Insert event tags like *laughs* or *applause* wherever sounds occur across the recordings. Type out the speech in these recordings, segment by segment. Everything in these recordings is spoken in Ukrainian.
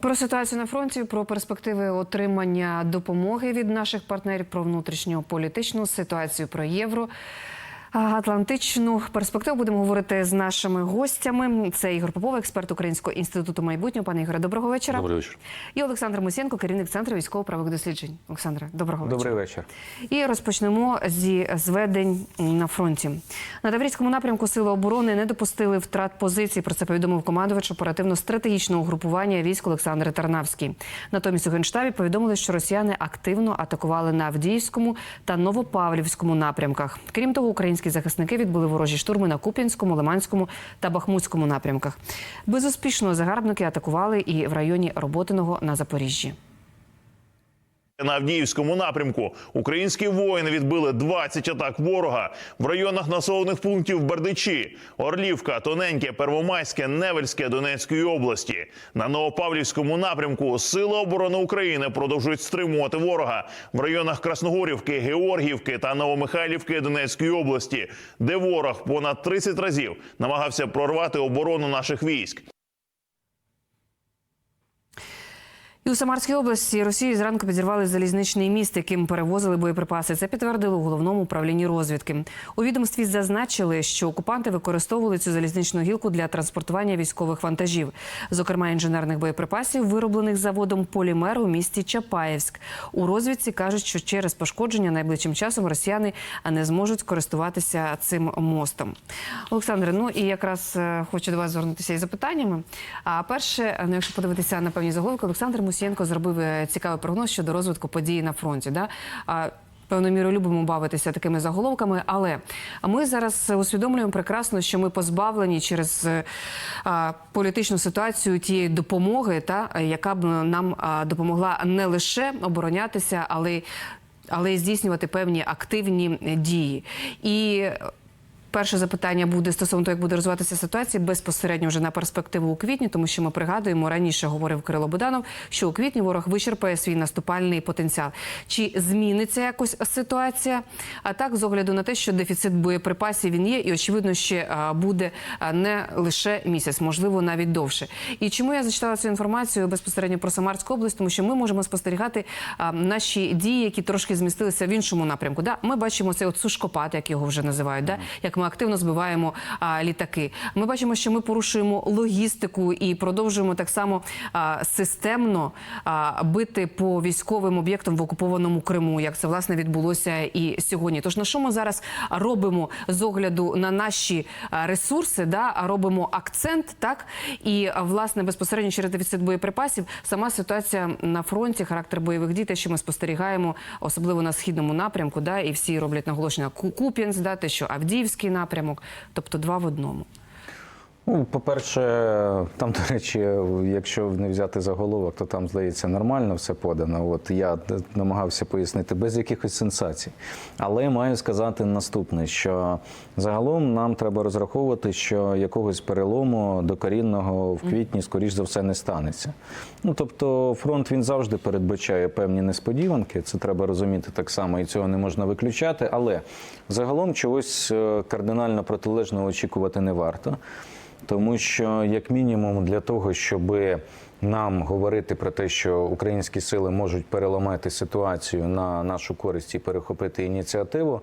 Про ситуацію на фронті, про перспективи отримання допомоги від наших партнерів, про внутрішню політичну ситуацію, про євро. Атлантичну перспективу будемо говорити з нашими гостями. Це Ігор Попов, експерт Українського інституту майбутнього. Пане Ігоре, доброго вечора. Добрий вечір. І Олександр Мусєнко, керівник центру військово-правових досліджень. Олександре, доброго вечора. Добрий вечір. І розпочнемо зі зведень на фронті. На Таврійському напрямку Сили оборони не допустили втрат позицій. Про це повідомив командувач оперативно-стратегічного групування військ Олександр Тарнавський. Натомість у генштабі повідомили, що росіяни активно атакували на Авдіївському та Новопавлівському напрямках. Крім того, українські захисники відбули ворожі штурми на Куп'янському, Лиманському та Бахмутському напрямках. Безуспішно загарбники атакували і в районі Роботиного на Запоріжжі. На Авдіївському напрямку українські воїни відбили 20 атак ворога в районах населених пунктів Бердичі, Орлівка, Тоненьке, Первомайське, Невельське Донецької області. На Новопавлівському напрямку Сили оборони України продовжують стримувати ворога в районах Красногорівки, Георгіївки та Новомихайлівки Донецької області, де ворог понад 30 разів намагався прорвати оборону наших військ. І у Самарській області Росії зранку підірвали залізничний міст, яким перевозили боєприпаси. Це підтвердили у головному управлінні розвідки. У відомстві зазначили, що окупанти використовували цю залізничну гілку для транспортування військових вантажів, зокрема інженерних боєприпасів, вироблених заводом полімер у місті Чапаєвськ. У розвідці кажуть, що через пошкодження найближчим часом росіяни не зможуть користуватися цим мостом. Олександре, ну і якраз е, хочу до вас звернутися із запитаннями. А перше, ну якщо подивитися на певні заголовки, Олександр Мусієнко зробив е, цікавий прогноз щодо розвитку подій на фронті. Да? А, Певною мірою любимо бавитися такими заголовками, але ми зараз усвідомлюємо прекрасно, що ми позбавлені через е, а, політичну ситуацію тієї допомоги, та яка б нам а, допомогла не лише оборонятися, але й але й здійснювати певні активні дії. І Перше запитання буде стосовно того, як буде розвиватися ситуація безпосередньо вже на перспективу у квітні, тому що ми пригадуємо раніше говорив Кирило Буданов, що у квітні ворог вичерпає свій наступальний потенціал. Чи зміниться якось ситуація? А так, з огляду на те, що дефіцит боєприпасів він є, і очевидно, ще буде не лише місяць, можливо, навіть довше. І чому я зачитала цю інформацію безпосередньо про Самарську область, тому що ми можемо спостерігати наші дії, які трошки змістилися в іншому напрямку. Да, ми бачимо цей от сушкопад, як його вже називають, да, як ми активно збиваємо а, літаки. Ми бачимо, що ми порушуємо логістику і продовжуємо так само а, системно а, бити по військовим об'єктам в окупованому Криму, як це власне відбулося і сьогодні. Тож на що ми зараз робимо з огляду на наші ресурси? Да, робимо акцент, так і власне безпосередньо через дефіцит боєприпасів. Сама ситуація на фронті, характер бойових дій, те, що ми спостерігаємо, особливо на східному напрямку, да, і всі роблять наголошення Ку- Куп'янськ, да, те, що Авдіївський напрямок, тобто два в одному. Ну, по-перше, там, до речі, якщо не взяти заголовок, то там, здається, нормально все подано. От я намагався пояснити без якихось сенсацій. Але маю сказати наступне: що загалом нам треба розраховувати, що якогось перелому докорінного в квітні, скоріш за все, не станеться. Ну тобто, фронт він завжди передбачає певні несподіванки. Це треба розуміти так само, і цього не можна виключати. Але загалом чогось е, кардинально протилежного очікувати не варто. Тому що, як мінімум, для того, щоб нам говорити про те, що українські сили можуть переламати ситуацію на нашу користь і перехопити ініціативу,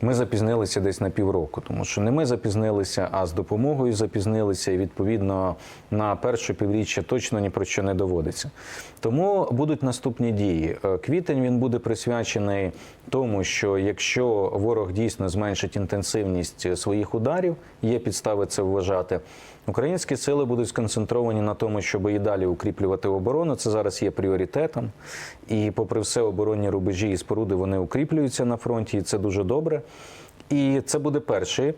ми запізнилися десь на півроку, тому що не ми запізнилися, а з допомогою запізнилися, і відповідно на перше півріччя точно ні про що не доводиться. Тому будуть наступні дії. Е, Квітень він буде присвячений тому, що якщо ворог дійсно зменшить інтенсивність своїх ударів, є підстави це вважати. Українські сили будуть сконцентровані на тому, щоб і далі укріплювати оборону. Це зараз є пріоритетом. І, попри все, оборонні рубежі і споруди вони укріплюються на фронті, і це дуже добре. І це буде перший е,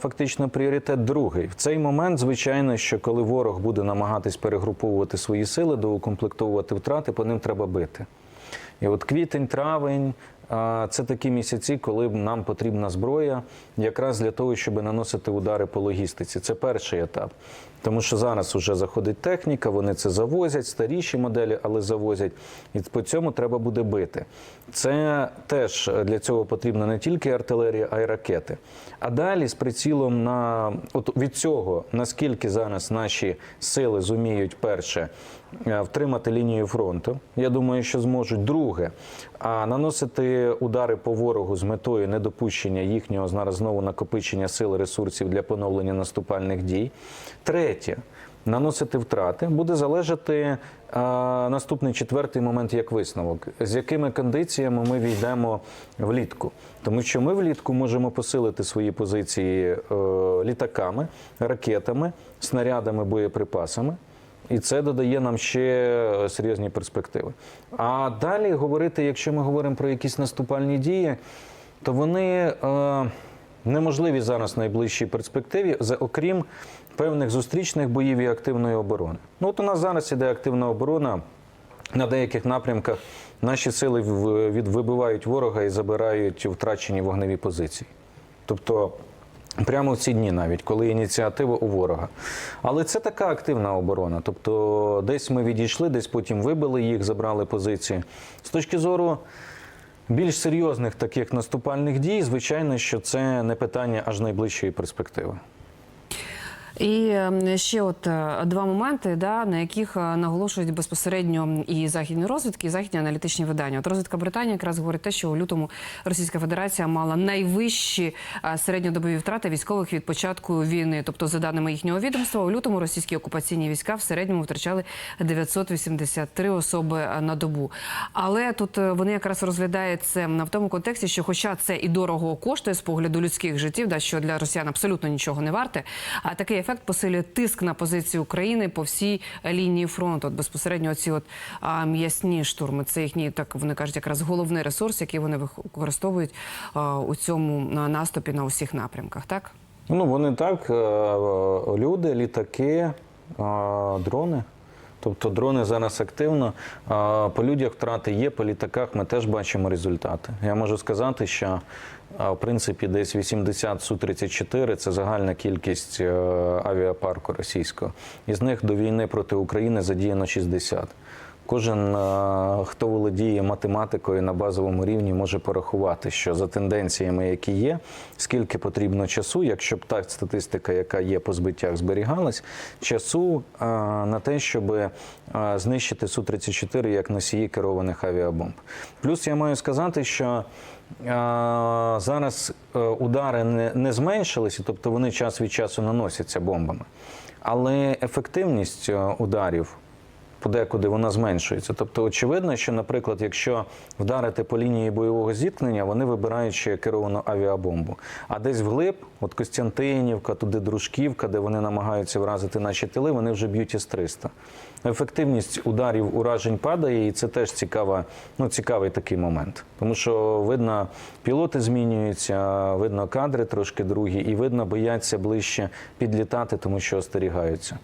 фактично пріоритет. Другий в цей момент, звичайно, що коли ворог буде намагатись перегруповувати свої сили, доукомплектовувати втрати, по ним треба бити. І от квітень, травень, це такі місяці, коли нам потрібна зброя, якраз для того, щоб наносити удари по логістиці. Це перший етап. Тому що зараз вже заходить техніка, вони це завозять, старіші моделі, але завозять. І по цьому треба буде бити. Це теж для цього потрібна не тільки артилерія, а й ракети. А далі з прицілом на от від цього, наскільки зараз наші сили зуміють перше е, втримати лінію фронту. Я думаю, що зможуть. Друге, а наносити удари по ворогу з метою недопущення їхнього зараз знову накопичення сил ресурсів для поновлення наступальних дій. Третє. Наносити втрати буде залежати а, наступний четвертий момент як висновок, з якими кондиціями ми війдемо влітку. Тому що ми влітку можемо посилити свої позиції е, літаками, ракетами, снарядами, боєприпасами. І це додає нам ще серйозні перспективи. А далі говорити, якщо ми говоримо про якісь наступальні дії, то вони е, неможливі зараз в найближчій перспективі, окрім певних зустрічних боїв і активної оборони. Ну от у нас зараз іде активна оборона. На деяких напрямках наші сили вибивають ворога і забирають втрачені вогневі позиції. Тобто прямо в ці дні навіть, коли ініціатива у ворога. Але це така активна оборона. Тобто десь ми відійшли, десь потім вибили їх, забрали позиції. З точки зору більш серйозних таких наступальних дій, звичайно, що це не питання аж найближчої перспективи. І е, ще от е, два моменти, да, на яких е, наголошують безпосередньо і західні розвідки, і західні аналітичні видання. От розвідка Британії якраз говорить те, що у лютому Російська Федерація мала найвищі е, середньодобові втрати військових від початку війни. Тобто, за даними їхнього відомства, у лютому російські окупаційні війська в середньому втрачали 983 особи на добу. Але тут вони якраз розглядають це в тому контексті, що, хоча це і дорого коштує з погляду людських життів, да що для росіян абсолютно нічого не варте, а такий ефект посилює тиск на позиції України по всій лінії фронту. От безпосередньо ці от м'ясні штурми. Це їхні так вони кажуть, якраз головний ресурс, який вони використовують а, у цьому наступі на усіх напрямках. Так Ну, вони так, е, е, люди, літаки, е, дрони. Тобто дрони зараз активно. А По людях втрати є, по літаках ми теж бачимо результати. Я можу сказати, що в принципі десь 80 Су-34 – це загальна кількість е, авіапарку російського. Із них до війни проти України задіяно 60. Кожен, е, хто володіє математикою на базовому рівні, може порахувати, що за тенденціями, які є, скільки потрібно часу, якщо б та статистика, яка є по збиттях, зберігалась, часу е, на те, щоб е, знищити Су-34 як носії керованих авіабомб. Плюс я маю сказати, що зараз удари не, зменшилися, тобто вони час від часу наносяться бомбами, але ефективність ударів подекуди вона зменшується. Тобто, очевидно, що, наприклад, якщо вдарити по лінії бойового зіткнення, вони вибирають ще керовану авіабомбу. А десь вглиб, от Костянтинівка, туди Дружківка, де вони намагаються вразити наші тили, вони вже б'ють із 300. Ефективність ударів уражень падає, і це теж цікава, ну, цікавий такий момент. Тому що видно, пілоти змінюються, видно кадри трошки другі, і видно, бояться ближче підлітати, тому що остерігаються.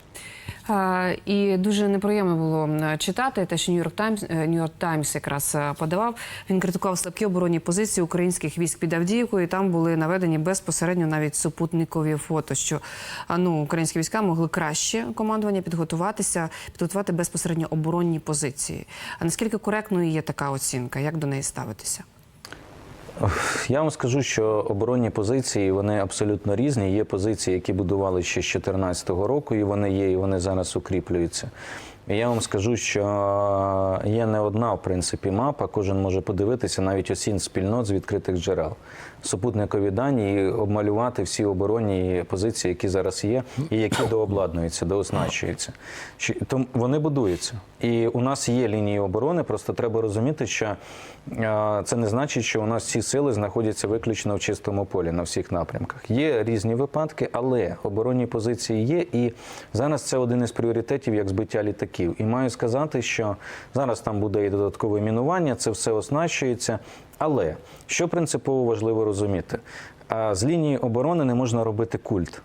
І дуже неприємно було читати те, що Нью-Йорк Таймс Нью-Йорк Таймс якраз е, подавав. Він критикував слабкі оборонні позиції українських військ під Авдіївкою. Там були наведені безпосередньо навіть супутникові фото. Що ну українські війська могли краще командування підготуватися, підготувати безпосередньо оборонні позиції. А наскільки коректною є така оцінка? Як до неї ставитися? Я вам скажу, що оборонні позиції вони абсолютно різні. Є позиції, які будували ще з 2014 року, і вони є, і вони зараз укріплюються. Я вам скажу, що є не одна в принципі мапа. Кожен може подивитися навіть осінь спільнот з відкритих джерел, супутникові дані і обмалювати всі оборонні позиції, які зараз є, і які дообладнуються, дооснащуються. Тому вони будуються. І у нас є лінії оборони. Просто треба розуміти, що е, це не значить, що у нас всі сили знаходяться виключно в чистому полі на всіх напрямках. Є різні випадки, але оборонні позиції є. І зараз це один із пріоритетів як збиття літаків. І маю сказати, що зараз там буде і додаткове мінування, це все оснащується. Але що принципово важливо розуміти, з лінії оборони не можна робити культ.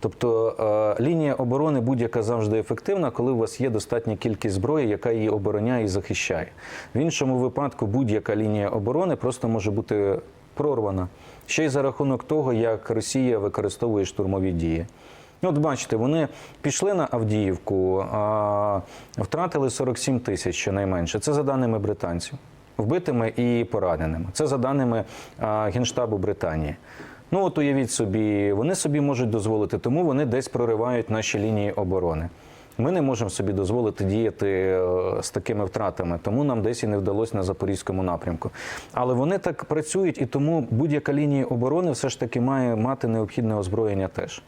Тобто е, лінія оборони будь-яка завжди ефективна, коли у вас є достатня кількість зброї, яка її обороняє і захищає. В іншому випадку будь-яка лінія оборони просто може бути прорвана. Ще й за рахунок того, як Росія використовує штурмові дії. Ну, От бачите, вони пішли на Авдіївку, а втратили 47 тисяч щонайменше. Це за даними британців, вбитими і пораненими. Це за даними Генштабу Британії. Ну от уявіть собі, вони собі можуть дозволити, тому вони десь проривають наші лінії оборони. Ми не можемо собі дозволити діяти е, з такими втратами, тому нам десь і не вдалося на запорізькому напрямку. Але вони так працюють, і тому будь-яка лінія оборони все ж таки має мати необхідне озброєння теж.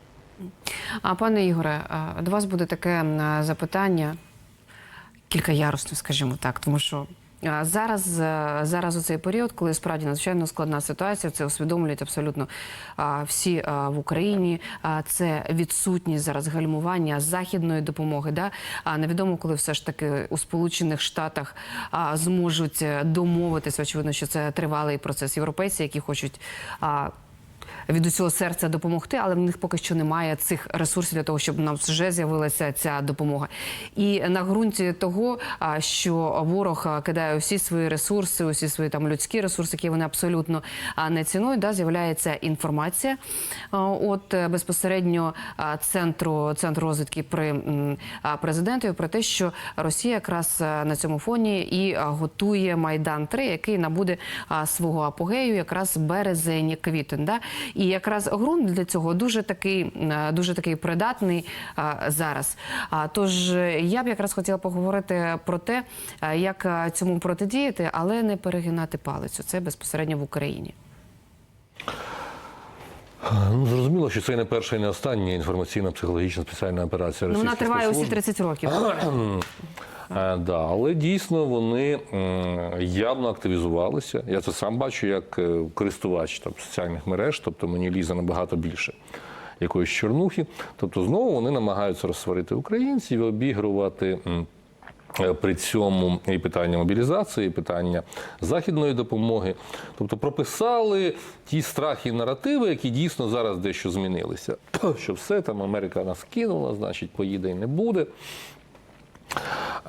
А пане Ігоре, до вас буде таке запитання, кількаярусне, скажімо так, тому що. Зараз, зараз у цей період, коли справді надзвичайно складна ситуація, це усвідомлюють абсолютно всі в Україні. Це відсутність зараз гальмування західної допомоги. Да? Невідомо, коли все ж таки у Сполучених Штатах зможуть е, домовитися. Очевидно, що це тривалий процес. Європейці, які хочуть від усього серця допомогти, але в них поки що немає цих ресурсів для того, щоб нам вже з'явилася ця допомога. І на ґрунті того, що ворог кидає всі свої ресурси, усі свої там людські ресурси, які вони абсолютно не цінують, да, з'являється інформація. От е, безпосередньо центру центру розвідки при президентові про те, що Росія якраз на цьому фоні і готує майдан 3 який набуде свого апогею, якраз березень квітень. Да? І якраз ґрунт для цього дуже такий, е, дуже такий придатний зараз. Тож е, я б якраз хотіла поговорити про те, е, як е, цьому протидіяти, але не перегинати палицю. Це безпосередньо в Україні. Ну, зрозуміло, що це не перша і не остання інформаційна психологічна спеціальна операція Ну, вона триває усі спецслужб. 30 років. *clears throat* *clears throat* Е, да, але дійсно вони явно активізувалися. Я це сам бачу як е, користувач там, соціальних мереж, тобто мені лізе набагато більше якоїсь чорнухи. Тобто знову вони намагаються розсварити українців, і обігрувати. е, При цьому і питання мобілізації, і питання західної допомоги, тобто прописали ті страхи і наративи, які дійсно зараз дещо змінилися. *clears throat* Що все там Америка нас кинула, значить, поїде і не буде.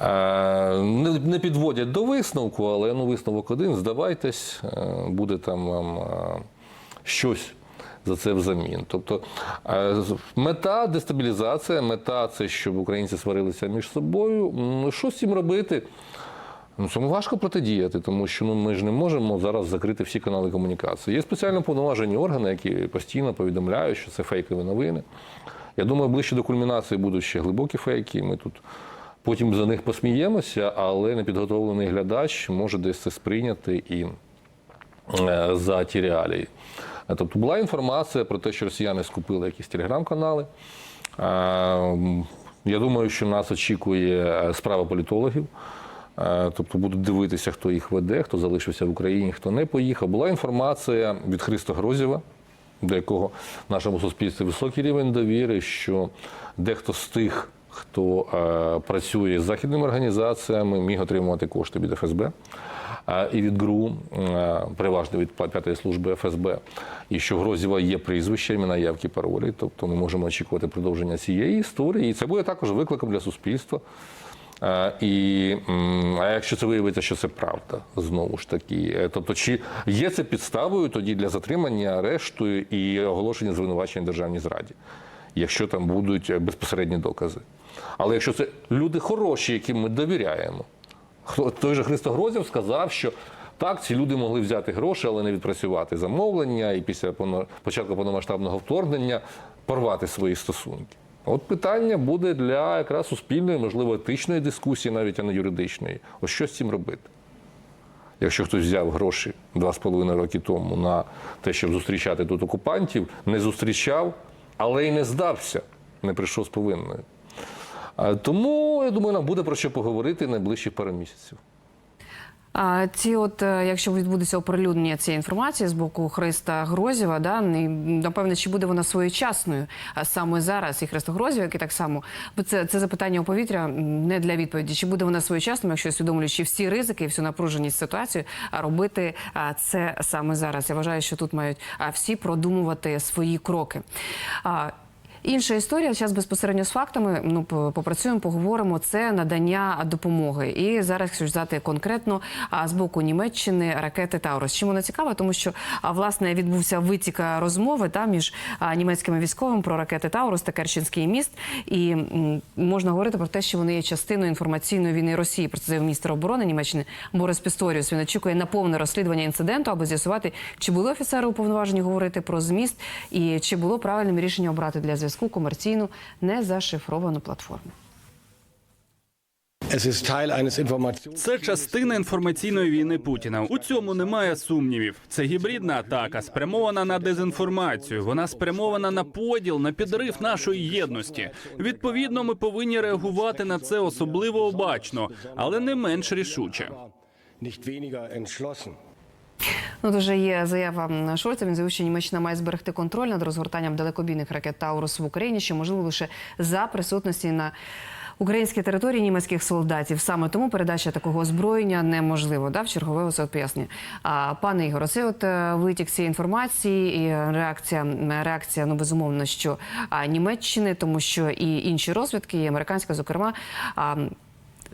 Е, Не підводять до висновку, але ну, висновок один: здавайтесь, е, буде там вам е, щось за це взамін. Тобто мета дестабілізація, мета це, щоб українці сварилися між собою. Ну, Що з цим робити? Ну, цьому важко протидіяти, тому що ну, ми ж не можемо зараз закрити всі канали комунікації. Є спеціально повноважені органи, які постійно повідомляють, що це фейкові новини. Я думаю, ближче до кульмінації будуть ще глибокі фейки. Ми тут потім за них посміємося, але непідготовлений глядач може десь це сприйняти і е, за ті реалії. Е, Тобто була інформація про те, що росіяни скупили якісь телеграм-канали. Е, Я думаю, що нас очікує справа політологів. Тобто будуть дивитися, хто їх веде, хто залишився в Україні, хто не поїхав. Була інформація від Христа Грозєва, до якого в нашому суспільстві високий рівень довіри, що дехто з тих, хто е, працює з західними організаціями, міг отримувати кошти від ФСБ е, і від ГРУ, е, переважно від п'ятої служби ФСБ, і що в Грозєва є прізвища, імена, явки, паролі. Тобто ми можемо очікувати продовження цієї історії. І це буде також викликом для суспільства. І а якщо це виявиться, що це правда, знову ж таки, тобто, чи є це підставою тоді для затримання, арешту і оголошення звинувачень державній зраді, якщо там будуть безпосередні докази? Але якщо це люди хороші, яким ми довіряємо, Хто- той же Христо Грозів сказав, що так, ці люди могли взяти гроші, але не відпрацювати замовлення, і після початку повномасштабного вторгнення порвати свої стосунки. От питання буде для якраз суспільної, можливо, етичної дискусії, навіть а не юридичної. Ось що з цим робити? Якщо хтось взяв гроші два з половиною роки тому на те, щоб зустрічати тут окупантів, не зустрічав, але й не здався, не прийшов з повинною. Тому я думаю, нам буде про що поговорити найближчі пару місяців. А ці, от е, якщо відбудеться оприлюднення цієї інформації з боку Христа Грозєва, да і, напевне, чи буде вона своєчасною саме зараз, і Христо Грозєв, який так само, це, це запитання у повітря не для відповіді. Чи буде вона своєчасною, якщо усвідомлюючи всі ризики і всю напруженість ситуації, робити це саме зараз? Я вважаю, що тут мають всі продумувати свої кроки. Інша історія зараз безпосередньо з фактами. Ну попрацюємо, поговоримо. Це надання допомоги. І зараз якщо взяти конкретно з боку Німеччини ракети Таурус. Чим вона цікава? Тому що власне відбувся витік розмови та між німецькими військовими про ракети Таурус та Керченський міст. І можна говорити про те, що вони є частиною інформаційної війни Росії. Про це заявив міністр оборони Німеччини Борис Пісторіус. Він очікує на повне розслідування інциденту, аби з'ясувати, чи були офіцери уповноважені говорити про зміст, і чи було правильним рішення обрати для зв'язку комерційну незашифровану платформу. Це частина інформаційної війни Путіна. У цьому немає сумнівів. Це гібридна атака, спрямована на дезінформацію. Вона спрямована на поділ, на підрив нашої єдності. Відповідно, ми повинні реагувати на це особливо обачно, але не менш рішуче. Ну, дуже є заява Шольца. Він заявив, що Німеччина має зберегти контроль над розгортанням далекобійних ракет Таурус в Україні, що можливо лише за присутності на українській території німецьких солдатів. Саме тому передача такого озброєння неможливо. Да, в чергове оце от. А пане Ігор, оце от е, витік цієї інформації і реакція реакція, ну безумовно, що Німеччини, тому що і інші розвідки, і американська, зокрема.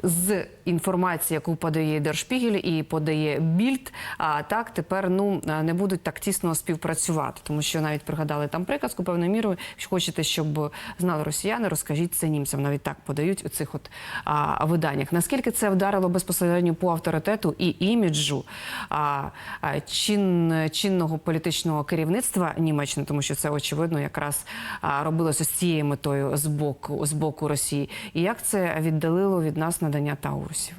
З інформації, яку подає Держпігель і подає Більд, а так тепер ну не будуть так тісно співпрацювати, тому що навіть пригадали там приказку певною мірою. Якщо хочете, щоб знали росіяни, розкажіть це німцям. Навіть так подають у цих от а, виданнях. Наскільки це вдарило безпосередньо по авторитету і іміджу а, а, чин, чинного політичного керівництва Німеччини, тому що це очевидно якраз а, робилося з цією метою з боку з боку Росії. І як це віддалило від нас надання Таурусів?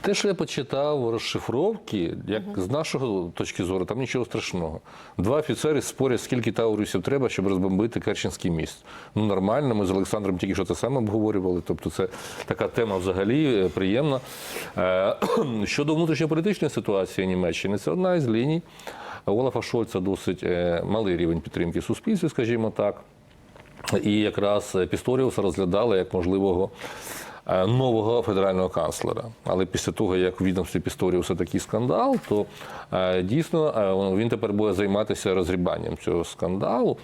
Те, що я почитав розшифровки, як з нашого точки зору, там нічого страшного. Два офіцери спорять, скільки таурусів треба, щоб розбомбити Керченський міст. Ну нормально, ми з Олександром тільки що це саме обговорювали. Тобто, це така тема взагалі е, приємна. Е, *clears throat* Щодо внутрішньополітичної ситуації Німеччини, це одна із ліній. Олафа Шольца досить е, малий рівень підтримки в суспільстві, скажімо так. І якраз Пісторіуса розглядали як можливого нового федерального канцлера. Але після того, як у відомстві Пісторіуса такий скандал, то е, дійсно е, він тепер буде займатися розрібанням цього скандалу.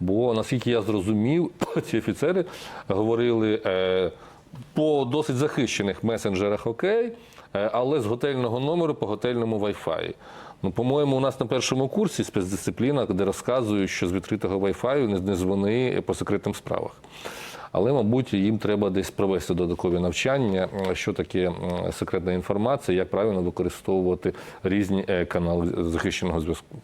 Бо наскільки я зрозумів, *laughs* ці офіцери говорили е, по досить захищених месенджерах окей, е, але з готельного номеру по готельному Wi-Fi. Ну, по-моєму, у нас на першому курсі спецдисципліна, де розказують, що з відкритого не, не дзвони по секретним справах. Але, мабуть, їм треба десь провести додаткові навчання, що таке секретна інформація, як правильно використовувати різні е, канали захищеного зв'язку.